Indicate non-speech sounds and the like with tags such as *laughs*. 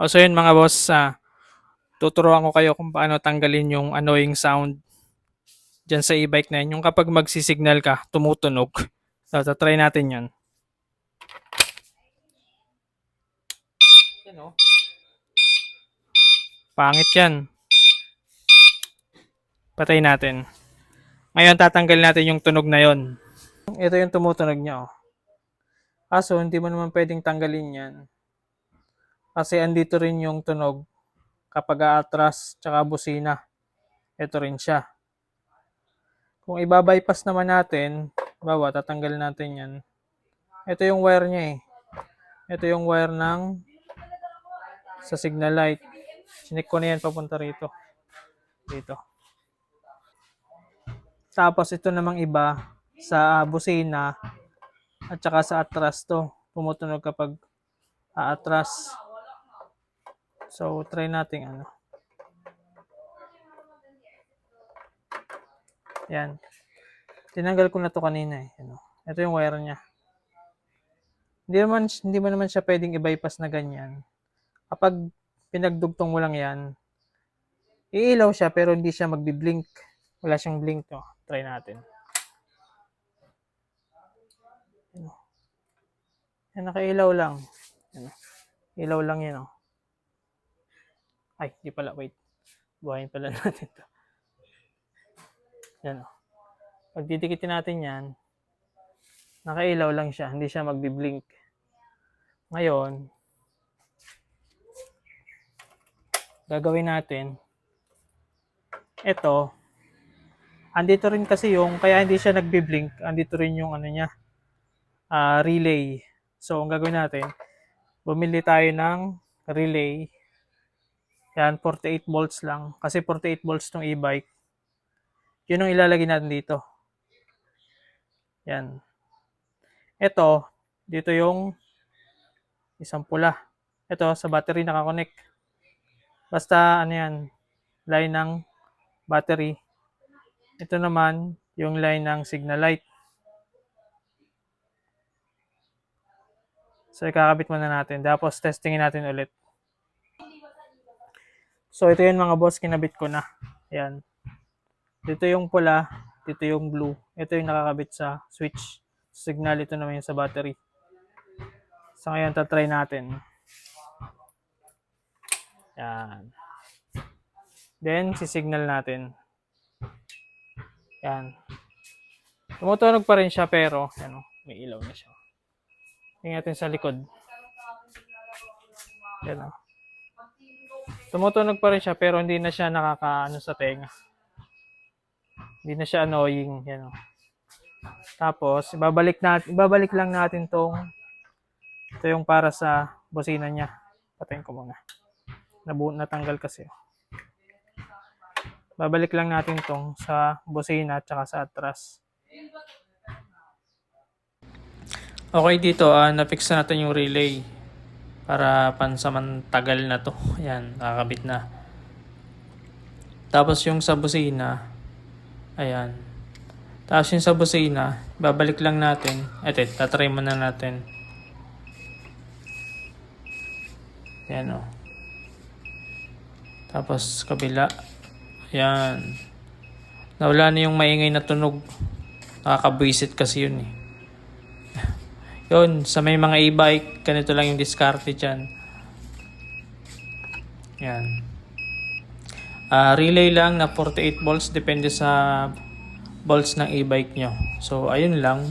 O so yun mga boss, ah, tuturuan ko kayo kung paano tanggalin yung annoying sound dyan sa e-bike na yun. Yung kapag magsisignal ka, tumutunog. So, so try natin yan. Yan o. Pangit yan. Patay natin. Ngayon, tatanggal natin yung tunog na yon. Ito yung tumutunog niya. Oh. Kaso, hindi mo naman pwedeng tanggalin yan. Kasi andito rin yung tunog kapag aatras tsaka busina. Ito rin siya. Kung ibabypass naman natin, bawa, tatanggal natin yan. Ito yung wire niya eh. Ito yung wire ng sa signal light. Sinik ko na yan papunta rito. Dito. Tapos ito namang iba sa busina at saka sa atras to. Tumutunog kapag aatras. So, try natin ano. Yan. Tinanggal ko na to kanina eh. Ano. Ito yung wire niya. Hindi naman, hindi mo naman siya pwedeng i-bypass na ganyan. Kapag pinagdugtong mo lang yan, iilaw siya pero hindi siya magbi-blink. Wala siyang blink to. Try natin. Yan, nakailaw lang. Ano. Ilaw lang yan, oh. Ay, di pala, wait. Buhayin pala *laughs* natin to. Yan, oh. Pag didikitin natin yan, nakailaw lang siya, hindi siya magbi-blink. Ngayon, gagawin natin, ito, andito rin kasi yung, kaya hindi siya nagbi-blink, andito rin yung ano niya, ah, relay. So, ang gagawin natin, bumili tayo ng relay. Yan, 48 volts lang. Kasi 48 volts tong e-bike. Yun ang ilalagay natin dito. Yan. Ito, dito yung isang pula. Ito, sa battery nakakonect. Basta, ano yan, line ng battery. Ito naman, yung line ng signal light. So, ikakabit muna natin. Tapos, testingin natin ulit. So, ito yun mga boss, kinabit ko na. Ayan. Dito yung pula, dito yung blue. Ito yung nakakabit sa switch. Signal, ito naman yung sa battery. So, ngayon, tatry natin. Yan. Then, sisignal natin. Yan. Tumutunog pa rin siya, pero, ano, may ilaw na siya. Tingnan natin sa likod. Yan o. Tumutunog pa rin siya pero hindi na siya nakakaano sa tenga. Hindi na siya annoying. Yan o. Tapos, ibabalik, natin, ibabalik lang natin tong ito yung para sa busina niya. Patayin ko muna. Nabu natanggal kasi. Babalik lang natin tong sa busina at saka sa atras. Okay dito, ah na-fix na natin yung relay para pansamantagal na to. Ayan, nakakabit na. Tapos yung sa busina, ayan. Tapos yung sa busina, babalik lang natin. Ito, tatry muna natin. Ayan o. Tapos kabila. Ayan. Nawala na yung maingay na tunog. Nakakabwisit kasi yun eh. Yun, sa may mga e-bike, ganito lang yung diskarte dyan. Yan. Ah, relay lang na 48 volts, depende sa volts ng e-bike nyo. So, ayun lang.